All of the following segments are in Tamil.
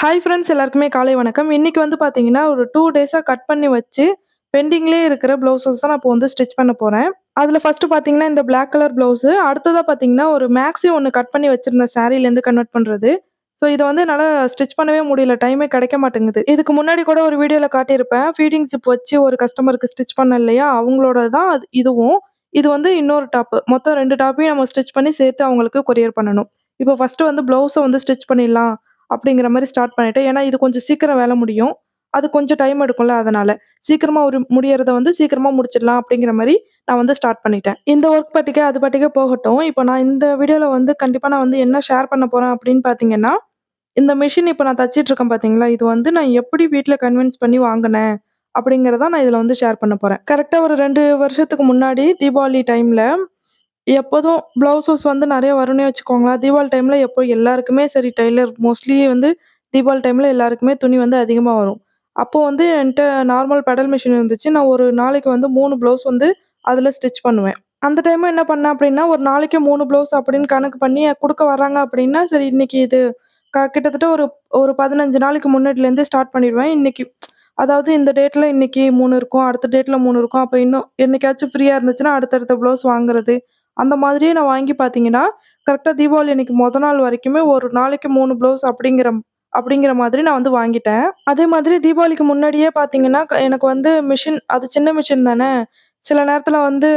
ஹாய் ஃப்ரெண்ட்ஸ் எல்லாருக்குமே காலை வணக்கம். இன்றைக்கி வந்து பார்த்தீங்கன்னா, ஒரு டூ டேஸாக கட் பண்ணி வச்சு, பெண்டிங்லேயே இருக்கிற ப்ளவுஸஸ் தான் நான் இப்போ வந்து ஸ்டிச் பண்ண போகிறேன் அதில் ஃபஸ்ட்டு பார்த்தீங்கன்னா, இந்த பிளாக் கலர் ப்ளவுஸு. அடுத்ததாக பார்த்தீங்கன்னா, ஒரு மேக்ஸி ஒன்று கட் பண்ணி வச்சுருந்த சாரீலேருந்து கன்வெர்ட் பண்ணுறது ஸோ இதை வந்து என்னால் ஸ்டிச் பண்ணவே முடியல. டைமே கிடைக்க மாட்டேங்குது. இதுக்கு முன்னாடி கூட ஒரு வீடியோவில் காட்டியிருப்பேன். ஃபீடிங் ஜிப் வச்சு ஒரு கஸ்டமருக்கு ஸ்டிச் பண்ண இல்லையா? அவங்களோட தான் அது இதுவும். இது வந்து இன்னொரு டாப்பு. மொத்தம் ரெண்டு டாப்பையும் நம்ம ஸ்டிச் பண்ணி சேர்த்து அவங்களுக்கு கொரியர் பண்ணணும். இப்போ ஃபஸ்ட்டு வந்து ப்ளவுஸை வந்து ஸ்டிச் பண்ணிடலாம். அப்படிங்கிற மாதிரி ஸ்டார்ட் பண்ணிட்டேன். ஏன்னா, இது கொஞ்சம் சீக்கிரம் வேலை முடியும். அது கொஞ்சம் டைம் எடுக்கும்ல அதனால. சீக்கிரமாக ஒரு முடியறத வந்து சீக்கிரமாக முடிச்சிடலாம் அப்படிங்கிற மாதிரி நான் வந்து ஸ்டார்ட் பண்ணிட்டேன். இந்த ஒர்க் பாட்டுக்கே அது பாட்டுக்கே போகட்டும். இப்போ நான் இந்த வீடியோவில் வந்து கண்டிப்பாக நான் வந்து என்ன ஷேர் பண்ண போகிறேன் அப்படின்னு பார்த்தீங்கன்னா, இந்த மிஷின் இப்போ நான் தச்சுட்டு இருக்கேன் பார்த்தீங்களா? இது வந்து நான் எப்படி வீட்டில் கன்வின்ஸ் பண்ணி வாங்கினேன் அப்படிங்கிறத நான் இதில் வந்து ஷேர் பண்ண போகிறேன் கரெக்டாக ஒரு ரெண்டு வருஷத்துக்கு முன்னாடி தீபாவளி டைமில் எப்போதும் ப்ளவுஸஸ் வந்து நிறைய வரும்னே வச்சுக்கோங்களேன். தீபாவளி டைமில் எப்போ எல்லாருக்குமே சரி டெய்லர் மோஸ்ட்லி வந்து தீபாவளி டைமில் எல்லாருக்குமே துணி வந்து அதிகமாக வரும். அப்போது வந்து என்கிட்ட நார்மல் பெடல் மிஷின் இருந்துச்சு. நான் ஒரு நாளைக்கு வந்து மூணு ப்ளவுஸ் வந்து அதில் ஸ்டிச் பண்ணுவேன். அந்த டைமும் என்ன பண்ணேன் அப்படின்னா, ஒரு நாளைக்கு மூணு ப்ளவுஸ் அப்படின்னு கணக்கு பண்ணி கொடுக்க வர்றாங்க அப்படின்னா, சரி இன்றைக்கி இது க கிட்டத்தட்ட ஒரு ஒரு 15 நாளைக்கு முன்னாடிலேருந்தே ஸ்டார்ட் பண்ணிடுவேன் இன்றைக்கி அதாவது இந்த டேட்டில் இன்றைக்கி மூணு இருக்கும். அடுத்த டேட்டில் மூணு இருக்கும். அப்போ இன்னும் என்றைக்காச்சும் ஃப்ரீயாக இருந்துச்சுன்னா, அடுத்தடுத்த ப்ளவுஸ் வாங்குறது. அந்த மாதிரியே நான் வாங்கி பார்த்தீங்கன்னா, கரெக்டாக தீபாவளி அன்னைக்கு மொதல் நாள் வரைக்குமே ஒரு நாளைக்கு மூணு ப்ளவுஸ் அப்படிங்கிற அப்படிங்கிற மாதிரி நான் வந்து வாங்கிட்டேன். அதே மாதிரி தீபாவளிக்கு முன்னாடியே பார்த்தீங்கன்னா, எனக்கு வந்து மிஷின் அது சின்ன மிஷின் தானே. சில நேரத்தில் வந்து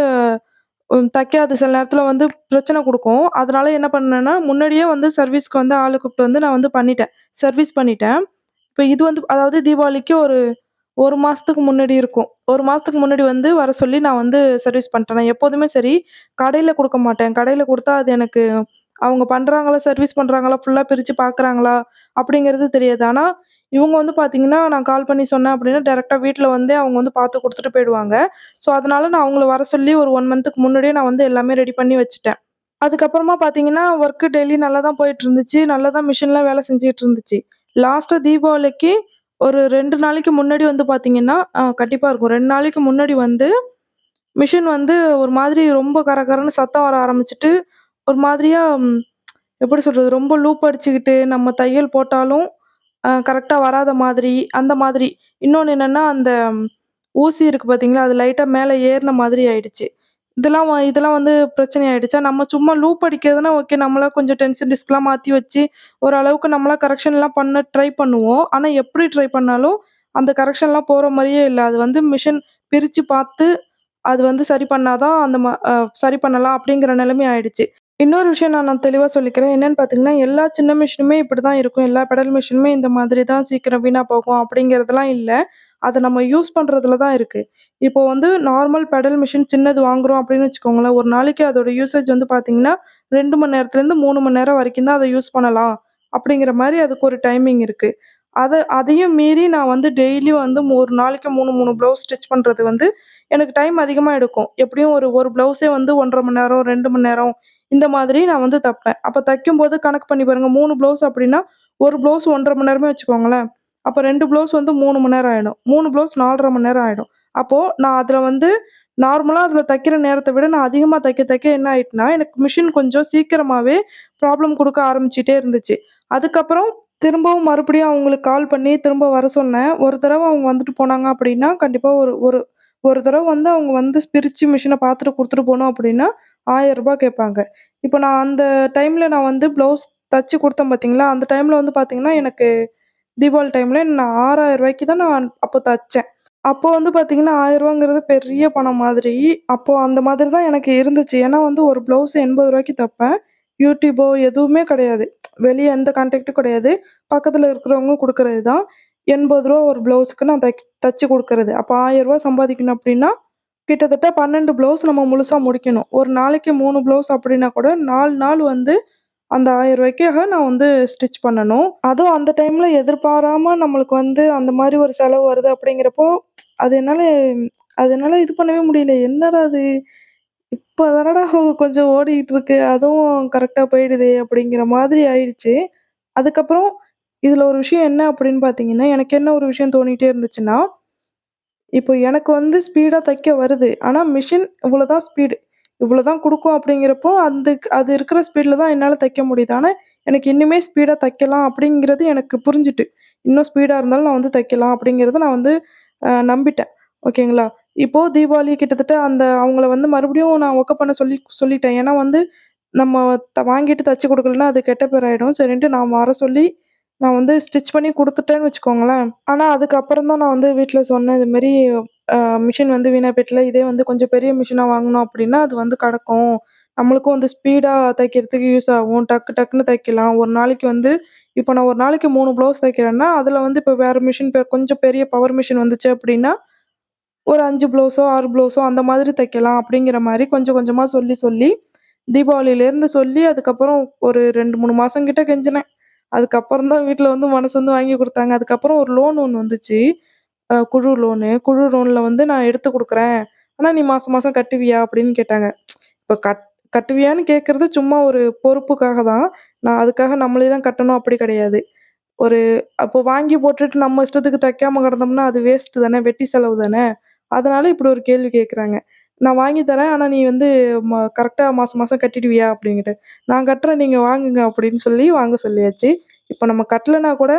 தைக்காது. சில நேரத்தில் வந்து பிரச்சனை கொடுக்கும் அதனால என்ன பண்ணேன்னா, முன்னாடியே வந்து சர்வீஸ்க்கு வந்து ஆள் கூப்பிட்டு வந்து நான் வந்து பண்ணிட்டேன். சர்வீஸ் பண்ணிட்டேன். இப்போ இது வந்து அதாவது தீபாவளிக்கு ஒரு ஒரு மாதத்துக்கு முன்னாடி இருக்கும். ஒரு மாதத்துக்கு முன்னாடி வந்து வர சொல்லி நான் வந்து சர்வீஸ் பண்ணிட்டேன். நான் எப்போதுமே சரி கடையில் கொடுக்க மாட்டேன். கடையில் கொடுத்தா அது எனக்கு அவங்க பண்ணுறாங்களா சர்வீஸ் பண்ணுறாங்களா ஃபுல்லாக பிரித்து பார்க்குறாங்களா அப்படிங்கிறது தெரியாது. ஆனால் இவங்க வந்து பார்த்தீங்கன்னா, நான் கால் பண்ணி சொன்னேன் அப்படின்னா, டேரெக்டாக வீட்டில் வந்து அவங்க வந்து பார்த்து கொடுத்துட்டு போயிடுவாங்க. ஸோ, அதனால் நான் அவங்கள வர சொல்லி ஒரு ஒன் மந்த்துக்கு முன்னாடியே நான் வந்து எல்லாமே ரெடி பண்ணி வச்சுட்டேன். அதுக்கப்புறமா பார்த்தீங்கன்னா, ஒர்க்கு டெய்லி நல்லா தான் போயிட்டு இருந்துச்சு. நல்லா தான் மிஷின்லாம் வேலை செஞ்சுட்டு இருந்துச்சு. லாஸ்ட்டாக தீபாவளிக்கு ஒரு 2 நாளைக்கு முன்னாடி வந்து பார்த்தீங்கன்னா, அ கண்டிப்பா இருக்கும். 2 நாளைக்கு முன்னாடி வந்து மிஷின் வந்து ஒரு மாதிரி ரொம்ப கரகரன்னு சத்தம் வர ஆரம்பிச்சுட்டு, ஒரு மாதிரியா ம் எப்படி சொல்றது? ரொம்ப லூப் அடிச்சுக்கிட்டு நம்ம தையல் போட்டாலும் அ கரெக்ட்டா வராத மாதிரி, அந்த மாதிரி. இன்னொன்னு என்னன்னா, அந்த ஊசி இருக்கு பார்த்தீங்களா? அது லைட்டா மேல ஏறுன மாதிரி ஆயிடுச்சு. இதெல்லாம் வ இதெல்லாம் வந்து பிரச்சனை ஆயிடுச்சா, நம்ம சும்மா லூப் அடிக்கிறதுனா ஓகே. நம்மளா கொஞ்சம் டென்ஷன் டிஸ்க்லாம் மாற்றி வச்சு, ஓரளவுக்கு நம்மளா கரெக்ஷன்லாம் பண்ண ட்ரை பண்ணுவோம். ஆனால் எப்படி ட்ரை பண்ணாலும் அந்த கரெக்ஷன்லாம் போகிற மாதிரியே இல்லை அது வந்து மிஷின் பிரித்து பார்த்து, அது வந்து சரி பண்ணாதான் அந்த ம சரி பண்ணலாம் அப்படிங்கிற நிலைமை ஆயிடுச்சு. இன்னொரு விஷயம் நான் நான் தெளிவாக சொல்லிக்கிறேன். என்னென்னு பார்த்தீங்கன்னா, எல்லா சின்ன மிஷினுமே இப்படி தான் இருக்கும். எல்லா பெடல் மிஷினுமே இந்த மாதிரி தான் சீக்கிரம் வீணாக போகும் அப்படிங்கிறதுலாம் இல்லை அதை நம்ம யூஸ் பண்ணுறதுல தான் இருக்குது இப்போ வந்து நார்மல் பெடல் மிஷின் சின்னது வாங்குறோம் அப்படின்னு வச்சுக்கோங்களேன். ஒரு நாளைக்கு அதோட யூசேஜ் வந்து பார்த்தீங்கன்னா, ரெண்டு மணி நேரத்துலேருந்து மூணு மணி நேரம் வரைக்கும் தான் அதை யூஸ் பண்ணலாம். அப்படிங்கிற மாதிரி அதுக்கு ஒரு டைமிங் இருக்குது அதை அதையும் மீறி நான் வந்து டெய்லியும் வந்து ஒரு நாளைக்கு 3, 3 ப்ளவுஸ் ஸ்டிச் பண்ணுறது வந்து எனக்கு டைம் அதிகமாக எடுக்கும். எப்படியும் ஒரு ஒரு ப்ளவுஸே வந்து 1 1/2 மணி நேரம், ரெண்டு மணி நேரம் இந்த மாதிரி நான் வந்து தப்பிட்டேன் அப்போ தைக்கும் தைக்கும்போது கணக்கு பண்ணி பாருங்கள் மூணு ப்ளவுஸ் அப்படின்னா, ஒரு ப்ளவுஸ் 1 1/2 மணி நேரமே வச்சுக்கோங்களேன். அப்போ ரெண்டு ப்ளவுஸ் வந்து மூணு மணி நேரம் ஆயிடும். மூணு ப்ளவுஸ் நாலரை மணி நேரம் ஆயிடும். அப்போது நான் அதில் வந்து நார்மலாக அதில் தைக்கிற நேரத்தை விட நான் அதிகமாக தைக்க தைக்க என்ன ஆயிட்டுனா, எனக்கு மிஷின் கொஞ்சம் சீக்கிரமாகவே ப்ராப்ளம் கொடுக்க ஆரம்பிச்சிட்டே இருந்துச்சு. அதுக்கப்புறம் திரும்பவும் மறுபடியும் அவங்களுக்கு கால் பண்ணி திரும்ப வர சொன்னேன். ஒரு தடவை அவங்க வந்துட்டு போனாங்க அப்படின்னா, கண்டிப்பாக ஒரு ஒரு ஒரு தடவை வந்து அவங்க வந்து பிரிச்சு மிஷினை பார்த்துட்டு கொடுத்துட்டு போனோம் அப்படின்னா, ரூ. 1000 கேட்பாங்க. இப்போ நான் அந்த டைமில் நான் வந்து ப்ளவுஸ் தச்சு கொடுத்தேன் பார்த்தீங்களா, அந்த டைமில் வந்து பார்த்தீங்கன்னா, எனக்கு தீபாவளி டைமில் நான் ஆறாயிரம் ரூபாய்க்கு தான் நான் அப்போ தைச்சேன் அப்போது வந்து பார்த்திங்கன்னா ஆயிரரூவாங்கிறது பெரிய பணம் மாதிரி. அப்போது அந்த மாதிரி தான் எனக்கு இருந்துச்சு. ஏன்னா வந்து ஒரு ப்ளவுஸ் எண்பது ரூபாய்க்கு தைப்பேன் யூடியூபோ எதுவுமே கிடையாது. வெளியே எந்த கான்டாக்டும் கிடையாது. பக்கத்தில் இருக்கிறவங்க கொடுக்கறது தான். எண்பது ரூபா ஒரு ப்ளவுஸுக்கு நான் தைக் தைச்சி கொடுக்கறது அப்போ ரூ. 1000 சம்பாதிக்கணும் அப்படின்னா, கிட்டத்தட்ட 12 ப்ளவுஸ் நம்ம முழுசாக முடிக்கணும். ஒரு நாளைக்கு மூணு ப்ளவுஸ் அப்படின்னா கூட நாலு நாள் வந்து அந்த ஆயிரம் ரூபாய்க்காக நான் வந்து ஸ்டிச் பண்ணணும். அதுவும் அந்த டைமில் எதிர்பாராமல் நம்மளுக்கு வந்து அந்த மாதிரி ஒரு செலவு வருது அப்படிங்கிறப்போ, அது என்னால் அது என்னால் இது பண்ணவே முடியல. என்னடா அது இப்போ தானடா கொஞ்சம் ஓடிக்கிட்டு இருக்கு. அதுவும் கரெக்டாக போயிடுதே அப்படிங்கிற மாதிரி ஆயிடுச்சு. அதுக்கப்புறம் இதில் ஒரு விஷயம் என்ன அப்படின்னு பார்த்தீங்கன்னா, எனக்கு என்ன ஒரு விஷயம் தோணிகிட்டே இருந்துச்சுன்னா, இப்போ எனக்கு வந்து ஸ்பீடாக தைக்க வருது. ஆனால் மிஷின் இவ்வளோதான் ஸ்பீடு. இவ்வளோ தான் கொடுக்கும் அப்படிங்கிறப்போ, அந்த அது இருக்கிற ஸ்பீடில் தான் என்னால் தைக்க முடியுது. ஆனால் எனக்கு இன்னுமே ஸ்பீடாக தைக்கலாம் அப்படிங்கிறது எனக்கு புரிஞ்சுட்டு. இன்னும் ஸ்பீடாக இருந்தாலும் நான் வந்து தைக்கலாம் அப்படிங்கிறத நான் வந்து நம்பிட்டேன். ஓகேங்களா? இப்போது தீபாவளி கிட்டத்தட்ட அந்த அவங்கள வந்து மறுபடியும் நான் ஒர்க்கப் பண்ண சொல்லி சொல்லிட்டேன். ஏன்னா வந்து நம்ம த வாங்கிட்டு தச்சு கொடுக்கலன்னா அது கெட்ட பேர் ஆகிடும் சரின்ட்டு நான் வர சொல்லி, நான் வந்து ஸ்டிச் பண்ணி கொடுத்துட்டேன்னு வச்சுக்கோங்களேன். ஆனால் அதுக்கப்புறம் தான் நான் வந்து வீட்டில் சொன்னேன். இதுமாரி மிஷின் வந்து வீணாக போயிட்டுல, இதே வந்து கொஞ்சம் பெரிய மிஷினாக வாங்கினோம் அப்படின்னா, அது வந்து கிடக்கும் நம்மளுக்கும் வந்து ஸ்பீடாக தைக்கிறதுக்கு யூஸ் ஆகும். டக்கு டக்குன்னு தைக்கலாம். ஒரு நாளைக்கு வந்து இப்போ நான் ஒரு நாளைக்கு மூணு ப்ளவுஸ் தைக்கிறேன்னா, அதில் வந்து இப்போ வேறு மிஷின் இப்போ கொஞ்சம் பெரிய பவர் மிஷின் வந்துச்சு அப்படின்னா, ஒரு அஞ்சு ப்ளவுஸோ, ஆறு ப்ளவுஸோ அந்த மாதிரி தைக்கலாம் அப்படிங்கிற மாதிரி கொஞ்சம் கொஞ்சமாக சொல்லி சொல்லி, தீபாவளியிலேருந்து சொல்லி அதுக்கப்புறம் ஒரு ரெண்டு மூணு மாதம் கிட்ட கெஞ்சினேன். அதுக்கப்புறம் தான் வீட்டில் வந்து மனசு வந்து வாங்கி கொடுத்தாங்க அதுக்கப்புறம் ஒரு லோன் ஒன்று வந்துச்சு. குழு லோனு. குழு லோனில் வந்து நான் எடுத்து கொடுக்குறேன் ஆனால் நீ மாதம் மாதம் கட்டுவியா? அப்படின்னு கேட்டாங்க. இப்போ கட் கட்டுவியான்னு கேட்குறது சும்மா ஒரு பொறுப்புக்காக தான். நான் அதுக்காக நம்மளே தான் கட்டணும் அப்படி கிடையாது. ஒரு அப்போ வாங்கி போட்டுட்டு நம்ம இஷ்டத்துக்கு தைக்காம கிடந்தோம்னா, அது வேஸ்ட்டு தானே! வெட்டி செலவு தானே! அதனால இப்படி ஒரு கேள்வி கேட்குறாங்க. நான் வாங்கி தரேன். ஆனால் நீ வந்து ம கரெக்டாக மாதம் மாதம் கட்டிடுவியா? அப்படின்ட்டு. நான் கட்டுறேன் நீங்கள் வாங்குங்க அப்படின்னு சொல்லி வாங்க சொல்லியாச்சு. இப்போ நம்ம கட்டலைன்னா கூட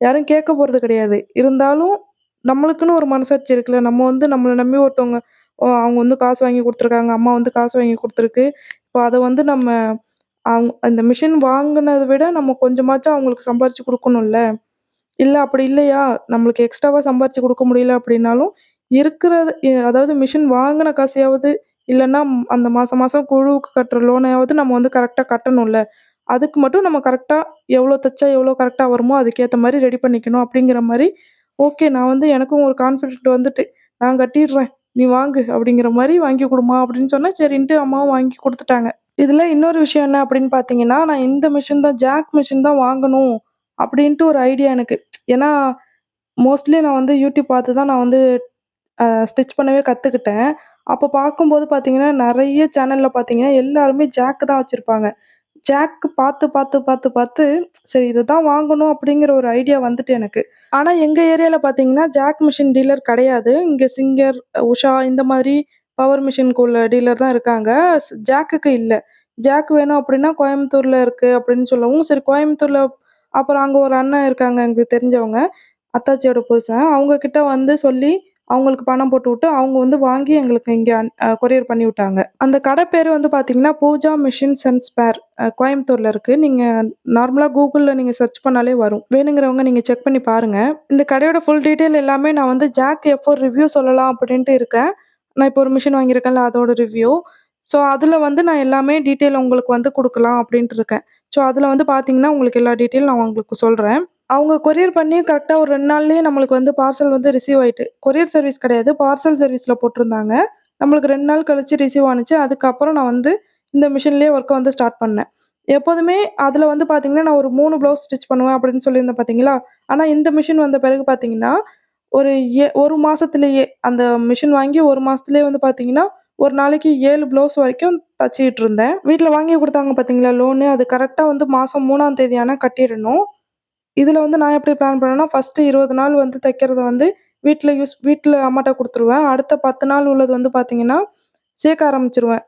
யாரும் கேட்க போகிறது கிடையாது. இருந்தாலும் நம்மளுக்குன்னு ஒரு மனசாட்சி இருக்குல்ல. நம்ம வந்து நம்மளை நம்பி ஒருத்தவங்க ஓ அவங்க வந்து காசு வாங்கி கொடுத்துருக்காங்க அம்மா வந்து காசு வாங்கி கொடுத்துருக்கு இப்போ அதை வந்து நம்ம அவங்க அந்த மிஷின் வாங்கினதை விட நம்ம கொஞ்சமாச்சும் அவங்களுக்கு சம்பாரித்து கொடுக்கணும்ல இல்லை அப்படி இல்லையா, நம்மளுக்கு எக்ஸ்ட்ராவாக சம்பாரித்து கொடுக்க முடியல அப்படின்னாலும், இருக்கிறது அதாவது மிஷின் வாங்கின காசையாவது இல்லைன்னா அந்த மாதம் மாதம் குழுவுக்கு கட்டுற லோனையாவது நம்ம வந்து கரெக்டாக கட்டணும்ல. அதுக்கு மட்டும் நம்ம கரெக்டாக எவ்வளோ தைச்சா எவ்வளோ கரெக்டாக வருமோ, அதுக்கேற்ற மாதிரி ரெடி பண்ணிக்கணும் அப்படிங்கிற மாதிரி ஓகே நான் வந்து எனக்கும் ஒரு கான்ஃபிடென்ட் வந்துட்டு, நான் கட்டிடுறேன். நீ வாங்கு அப்படிங்கிற மாதிரி வாங்கி கொடுமா அப்படின்னு சொன்னால் சரின்ட்டு அம்மாவும் வாங்கி கொடுத்துட்டாங்க இதில் இன்னொரு விஷயம் என்ன அப்படின்னு பார்த்தீங்கன்னா, நான் இந்த மிஷின் தான் ஜாக் மிஷின் தான் வாங்கணும் அப்படின்ட்டு ஒரு ஐடியா எனக்கு. ஏன்னா, மோஸ்ட்லி நான் வந்து யூடியூப் பார்த்து தான் நான் வந்து ஸ்டிச் பண்ணவே கற்றுக்கிட்டேன் அப்போ பார்க்கும்போது பார்த்தீங்கன்னா, நிறைய சேனலில் பார்த்தீங்கன்னா, எல்லாருமே ஜாக்கு தான் வச்சுருப்பாங்க ஜாக் பார்த்து, பார்த்து, பார்த்து, பார்த்து சரி இதை தான் வாங்கணும் அப்படிங்கிற ஒரு ஐடியா வந்துட்டு எனக்கு. ஆனால் எங்கள் ஏரியாவில் பார்த்தீங்கன்னா, ஜாக் மிஷின் டீலர் கிடையாது. இங்கே சிங்கர், உஷா இந்த மாதிரி பவர் மிஷினுக்கு உள்ள டீலர் தான் இருக்காங்க. ஜாக்குக்கு இல்லை ஜாக் வேணும் அப்படின்னா கோயம்புத்தூரில் இருக்குது அப்படின்னு சொல்லவும், சரி கோயம்புத்தூரில் அப்புறம் அங்கே ஒரு அண்ணன் இருக்காங்க எங்களுக்கு தெரிஞ்சவங்க. அத்தாச்சியோட புதுசன் அவங்கக்கிட்ட வந்து சொல்லி, அவங்களுக்கு பணம் போட்டுவிட்டு அவங்க வந்து வாங்கி எங்களுக்கு இங்கே கொரியர் பண்ணி விட்டாங்க. அந்த கடை பேர் வந்து பார்த்தீங்கன்னா, பூஜா மிஷின்ஸ் அண்ட் ஸ்பேர் கோயம்புத்தூரில் இருக்குது நீங்கள் நார்மலாக கூகுளில் நீங்கள் சர்ச் பண்ணாலே வரும். வேணுங்கிறவங்க நீங்கள் செக் பண்ணி பாருங்கள் இந்த கடையோட ஃபுல் டீட்டெயில் எல்லாமே நான் வந்து ஜாக் எப்போ ரிவ்யூ சொல்லலாம் அப்படின்ட்டு இருக்கேன். நான் இப்போ ஒரு மிஷின் வாங்கியிருக்கேன்ல அதோட ரிவ்யூ. ஸோ, அதில் வந்து நான் எல்லாமே டீட்டெயில் உங்களுக்கு வந்து கொடுக்கலாம் அப்படின்ட்டு இருக்கேன். ஸோ, அதில் வந்து பார்த்தீங்கன்னா, உங்களுக்கு எல்லா டீட்டெயில் நான் உங்களுக்கு சொல்கிறேன் அவங்க கொரியர் பண்ணி கரெக்டாக ஒரு ரெண்டு நாள்லேயே நம்மளுக்கு வந்து பார்சல் வந்து ரிசீவ் ஆயிட்டு. கொரியர் சர்வீஸ் கிடையாது. பார்சல் சர்வீஸில் போட்டிருந்தாங்க. நம்மளுக்கு ரெண்டு நாள் கழிச்சு ரிசீவ் ஆனுச்சு. அதுக்கப்புறம் நான் வந்து இந்த மிஷின்லேயே ஒர்க்கை வந்து ஸ்டார்ட் பண்ணேன். எப்போதுமே அதில் வந்து பார்த்தீங்கன்னா, நான் ஒரு மூணு ப்ளவுஸ் ஸ்டிச் பண்ணுவேன் அப்படின்னு சொல்லியிருந்தேன் பார்த்தீங்களா? ஆனால் இந்த மிஷின் வந்த பிறகு பார்த்தீங்கன்னா, ஒரு ஏ ஒரு மாதத்துலேயே அந்த மிஷின் வாங்கி ஒரு மாதத்துலேயே வந்து பார்த்தீங்கன்னா, ஒரு நாளைக்கு ஏழு ப்ளவுஸ் வரைக்கும் தச்சிக்கிட்டு இருந்தேன். வீட்டில் வாங்கி கொடுத்தாங்க பார்த்தீங்களா லோனு, அது கரெக்டாக வந்து மாதம் மூணாம் தேதி கட்டிடணும். இதில் வந்து நான் எப்படி பிளான் பண்ணேன்னா, ஃபர்ஸ்ட்டு 20 நாள் வந்து தைக்கிறத வந்து வீட்டில் யூஸ் வீட்டில் அம்மாட்ட கொடுத்துருவேன். அடுத்த 10 நாள் உள்ளது வந்து பார்த்திங்கன்னா சேர்க்க ஆரம்பிச்சிருவேன்.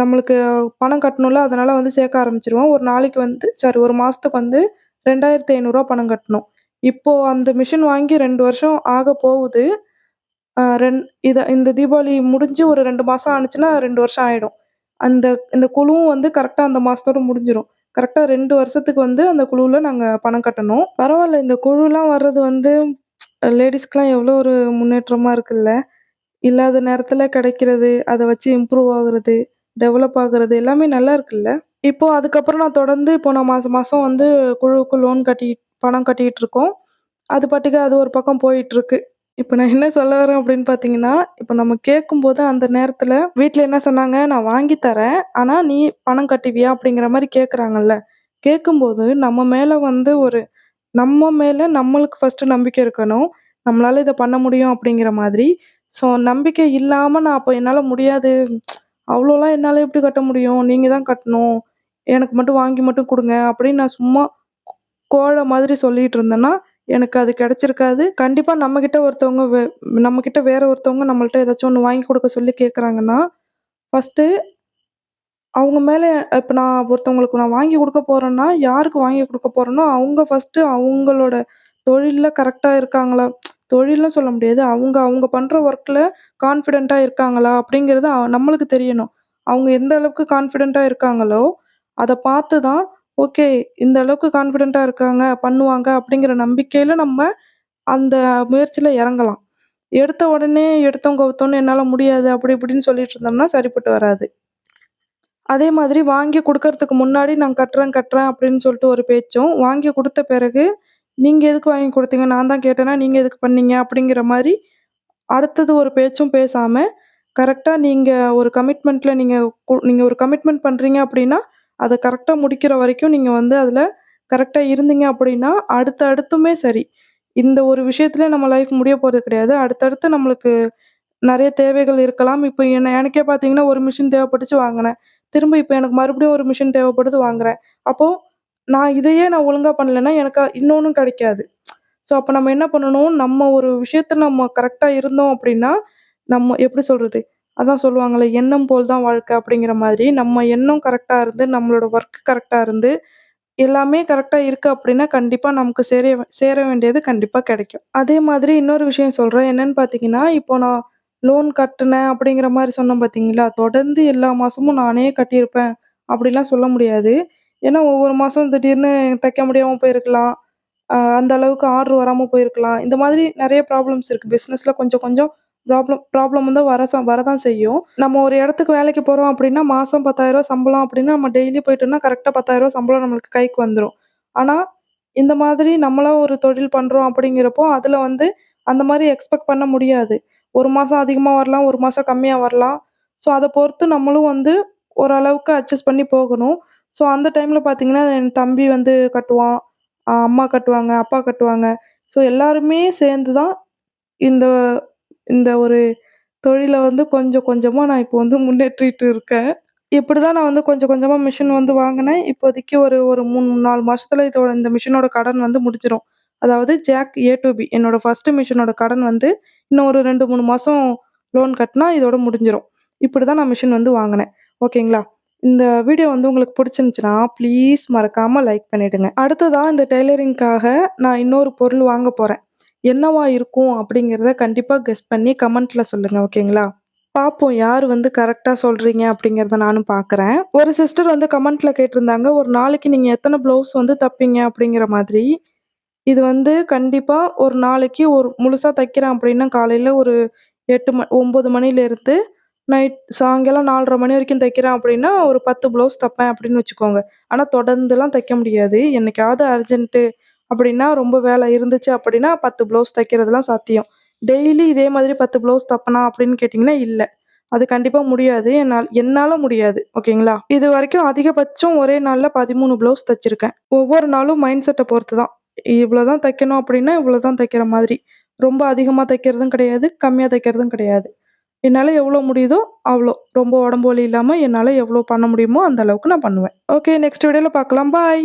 நம்மளுக்கு பணம் கட்டணும்ல, அதனால் வந்து சேர்க்க ஆரம்பிச்சிருவோம் ஒரு நாளைக்கு வந்து சாரி ஒரு மாதத்துக்கு வந்து ரெண்டாயிரத்தி ஐநூறுரூவா பணம் கட்டணும். இப்போ அந்த மிஷின் வாங்கி ரெண்டு வருஷம் ஆக போகுது. ரெண் இதை இந்த தீபாவளி முடிஞ்சு ஒரு 2 மாசம் ஆனுச்சுன்னா 2 வருஷம் ஆகிடும் அந்த இந்த குழுவும் வந்து கரெக்டாக அந்த மாதத்தோட முடிஞ்சிடும் கரெக்டாக ரெண்டு வருஷத்துக்கு வந்து அந்த குழுவில் நாங்கள் பணம் கட்டணும். பரவாயில்ல இந்த குழுலாம் வர்றது வந்து லேடிஸ்க்கெலாம் எவ்வளோ ஒரு முன்னேற்றமாக இருக்குல்ல. இல்லாத நேரத்தில் கிடைக்கிறது, அதை வச்சு இம்ப்ரூவ் ஆகுறது, டெவலப் ஆகுறது எல்லாமே நல்லா இருக்குல்ல. இப்போது அதுக்கப்புறம் நான் தொடர்ந்து இப்போ நான் மாதம் மாதம் வந்து குழுவுக்கு லோன் கட்டி பணம் கட்டிகிட்டு இருக்கோம். அது பாட்டுக்கு அது ஒரு பக்கம் போயிட்டுருக்கு. இப்போ நான் என்ன சொல்ல வரேன் அப்படின்னு பார்த்தீங்கன்னா, இப்போ நம்ம கேட்கும்போது அந்த நேரத்தில் வீட்டில் என்ன சொன்னாங்க, "நான் வாங்கி தரேன். ஆனால் நீ பணம் கட்டுவியா?" அப்படிங்கிற மாதிரி கேட்குறாங்கல்ல. கேட்கும்போது நம்ம மேலே வந்து ஒரு நம்ம மேலே நம்மளுக்கு ஃபர்ஸ்ட்டு நம்பிக்கை இருக்கணும். நம்மளால் இதை பண்ண முடியும் அப்படிங்கிற மாதிரி. ஸோ நம்பிக்கை இல்லாமல் நான் அப்போ என்னால் முடியாது. அவ்வளோலாம் என்னால் எப்படி கட்ட முடியும்? நீங்கள் தான் கட்டணும். எனக்கு மட்டும் வாங்கி மட்டும் கொடுங்க அப்படின்னு நான் சும்மா கோழ மாதிரி சொல்லிகிட்டு இருந்தேன்னா, எனக்கு அது கிடச்சிருக்காது கண்டிப்பாக நம்மக்கிட்ட ஒருத்தவங்க வே நம்மக்கிட்ட வேறு ஒருத்தவங்க நம்மள்ட்ட ஏதாச்சும் ஒன்று வாங்கி கொடுக்க சொல்லி கேட்குறாங்கன்னா, ஃபர்ஸ்ட்டு அவங்க மேலே இப்போ நான் ஒருத்தவங்களுக்கு நான் வாங்கி கொடுக்க போகிறேன்னா யாருக்கு வாங்கி கொடுக்க போறேனோ, அவங்க ஃபஸ்ட்டு அவங்களோட தொழிலில் கரெக்டாக இருக்காங்களா? தொழில்னு சொல்ல முடியாது. அவங்க அவங்க பண்ணுற ஒர்க்கில் கான்ஃபிடெண்ட்டாக இருக்காங்களா? அப்படிங்கிறது நம்மளுக்கு தெரியணும். அவங்க எந்த அளவுக்கு கான்ஃபிடென்ட்டா இருக்காங்களோ, அதை பார்த்து தான், ஓகே இந்த அளவுக்கு கான்ஃபிடென்ட்டா இருக்காங்க, பண்ணுவாங்க அப்படிங்கிற நம்பிக்கையில நம்ம அந்த முயற்சியில இறங்கலாம். எடுத்த உடனே எடுத்தோம் கவுத்தோம்ன்னு என்னால முடியாது அப்படி இப்படின்னு சொல்லிட்டு இருந்தோம்னா சரிப்பட்டு வராது. அதே மாதிரி வாங்கி குடுக்கறதுக்கு முன்னாடி நான் கட்டுறேன், கட்டுறேன் அப்படின்னு சொல்லிட்டு ஒரு பேச்சும், வாங்கி குடுத்த பிறகு, "நீங்க எதுக்கு வாங்கி குடுத்தீங்க? நான் தான் கேட்டேனா, நீங்க எதுக்கு பண்ணீங்க?" அப்படிங்கிற மாரி அடுத்தது ஒரு பேச்சும் பேசாம, கரெக்ட்டா நீங்க ஒரு கமிட்மெண்ட்ல நீங்க கு நீங்க ஒரு கமிட்மெண்ட் பண்றீங்க அப்படின்னா, அதை கரெக்டாக முடிக்கிற வரைக்கும் நீங்கள் வந்து அதில் கரெக்டாக இருந்தீங்க அப்படின்னா, அடுத்து அடுத்துமே சரி. இந்த ஒரு விஷயத்துல நம்ம லைஃப் முடிய போகிறது கிடையாது. அடுத்தடுத்து நம்மளுக்கு நிறைய தேவைகள் இருக்கலாம். இப்போ என்ன எனக்கே பார்த்தீங்கன்னா, ஒரு மிஷின் தேவைப்பட்டுச்சு வாங்கினேன் திரும்ப இப்போ எனக்கு மறுபடியும் ஒரு மிஷின் தேவைப்படுது வாங்குறேன். அப்போது நான் இதையே நான் ஒழுங்காக பண்ணலைன்னா எனக்கு இன்னொன்றும் கிடைக்காது. ஸோ, அப்போ நம்ம என்ன பண்ணணும், நம்ம ஒரு விஷயத்துல நம்ம கரெக்டாக இருந்தோம் அப்படின்னா, நம்ம எப்படி சொல்கிறது அதான் சொல்லுவாங்களே "எண்ணம் போல் தான் வாழ்க்கை" அப்படிங்கிற மாதிரி, நம்ம எண்ணம் கரெக்டாக இருந்து, நம்மளோட ஒர்க் கரெக்டாக இருந்து, எல்லாமே கரெக்டாக இருக்குது அப்படின்னா, கண்டிப்பாக நமக்கு சேர சேர வேண்டியது கண்டிப்பாக கிடைக்கும். அதே மாதிரி இன்னொரு விஷயம் சொல்கிறேன் என்னன்னு பார்த்தீங்கன்னா, இப்போ நான் லோன் கட்டினேன் அப்படிங்கிற மாதிரி சொன்னேன் பார்த்தீங்களா? தொடர்ந்து எல்லா மாதமும் நானே கட்டியிருப்பேன் அப்படிலாம் சொல்ல முடியாது. ஏன்னா, ஒவ்வொரு மாதம் திடீர்னு தைக்க முடியாமல் போயிருக்கலாம். அந்த அளவுக்கு ஆர்டர் வராமல் போயிருக்கலாம். இந்த மாதிரி நிறைய ப்ராப்ளம்ஸ் இருக்குது பிஸ்னஸில் கொஞ்சம் கொஞ்சம் ப்ராப்ளம் ப்ராப்ளம் வந்து வர ச வரதான் செய்யும். நம்ம ஒரு இடத்துக்கு வேலைக்கு போகிறோம் அப்படின்னா, மாதம் ரூ. 10,000 சம்பளம் அப்படின்னா, நம்ம டெய்லி போயிட்டோம்னா கரெக்டாக பத்தாயிரம் ரூபா சம்பளம் நம்மளுக்கு கைக்கு வந்துடும் ஆனால் இந்த மாதிரி நம்மளாக ஒரு தொழில் பண்ணுறோம் அப்படிங்கிறப்போ, அதில் வந்து அந்த மாதிரி எக்ஸ்பெக்ட் பண்ண முடியாது. ஒரு மாதம் அதிகமாக வரலாம், ஒரு மாதம் கம்மியாக வரலாம். ஸோ, அதை பொறுத்து நம்மளும் வந்து ஓரளவுக்கு அட்ஜஸ்ட் பண்ணி போகணும். ஸோ, அந்த டைமில் பார்த்தீங்கன்னா, என் தம்பி வந்து கட்டுவான். அம்மா கட்டுவாங்க, அப்பா கட்டுவாங்க. ஸோ, எல்லாருமே சேர்ந்து தான் இந்த இந்த ஒரு தொழிலை வந்து கொஞ்சம் கொஞ்சமாக நான் இப்போ வந்து முன்னேற்றிட்டு இருக்கேன். இப்படி தான் நான் வந்து கொஞ்சம் கொஞ்சமாக மிஷின் வந்து வாங்கினேன். இப்போதைக்கு ஒரு ஒரு 3, 4 மாசத்துல இதோட இந்த மிஷினோட கடன் வந்து முடிஞ்சிடும் அதாவது ஜாக் ஏ டு பி என்னோட ஃபஸ்ட்டு மிஷினோட கடன் வந்து இன்னும் ஒரு ரெண்டு மூணு மாதம் லோன் கட்டினா இதோட முடிஞ்சிடும் இப்படி தான் நான் மிஷின் வந்து வாங்கினேன். ஓகேங்களா? இந்த வீடியோ வந்து உங்களுக்கு பிடிச்சிருந்துச்சுன்னா, ப்ளீஸ் மறக்காமல் லைக் பண்ணிவிடுங்க அடுத்ததாக இந்த டெய்லரிங்க்காக நான் இன்னொரு பொருள் வாங்க போகிறேன் என்னவா இருக்கும் அப்படிங்கிறத கண்டிப்பாக கெஸ் பண்ணி கமெண்ட்ல சொல்லுங்க. ஓகேங்களா? பார்ப்போம் யார் வந்து கரெக்டாக சொல்கிறீங்க அப்படிங்கிறத நானும் பார்க்குறேன். ஒரு சிஸ்டர் வந்து கமெண்ட்ல கேட்டிருந்தாங்க, "ஒரு நாளைக்கு நீங்கள் எத்தனை ப்ளவுஸ் வந்து தப்பீங்க?" அப்படிங்கிற மாதிரி. இது வந்து கண்டிப்பாக ஒரு நாளைக்கு ஒரு முழுசாக தைக்கிறேன் அப்படின்னா, காலையில் ஒரு எட்டு ம ஒம்பது மணிலேருந்து நைட் சாயங்காலம் 4:30 மணி வரைக்கும் தைக்கிறேன் அப்படின்னா, ஒரு 10 ப்ளவுஸ் தைப்பேன் அப்படின்னு வச்சுக்கோங்க. ஆனால் தொடர்ந்துலாம் தைக்க முடியாது. என்னைக்காவது அர்ஜென்ட்டு அப்படின்னா, ரொம்ப வேலை இருந்துச்சு அப்படின்னா 10 ப்ளவுஸ் தைக்கிறதுலாம் சாத்தியம். டெய்லி இதே மாதிரி 10 ப்ளவுஸ் தைப்பனா அப்படின்னு கேட்டிங்கன்னா இல்லை அது கண்டிப்பாக முடியாது. என்னால் என்னால் முடியாது. ஓகேங்களா? இது வரைக்கும் அதிகபட்சம் ஒரே நாளில் பதிமூணு ப்ளவுஸ் தைச்சிருக்கேன் ஒவ்வொரு நாளும் மைண்ட் செட்டை பொறுத்து தான். இவ்வளோதான் தைக்கணும் அப்படின்னா, இவ்வளோதான் தைக்கிற மாதிரி. ரொம்ப அதிகமாக தைக்கிறதும் கிடையாது, கம்மியாக தைக்கிறதும் கிடையாது. என்னால் எவ்வளோ முடியுதோ அவ்வளோ. ரொம்ப உடம்பு வலி இல்லாமல் என்னால் எவ்வளோ பண்ண முடியுமோ அந்த அளவுக்கு நான் பண்ணுவேன். ஓகே நெக்ஸ்ட் வீடியோவில் பார்க்கலாம். பாய்.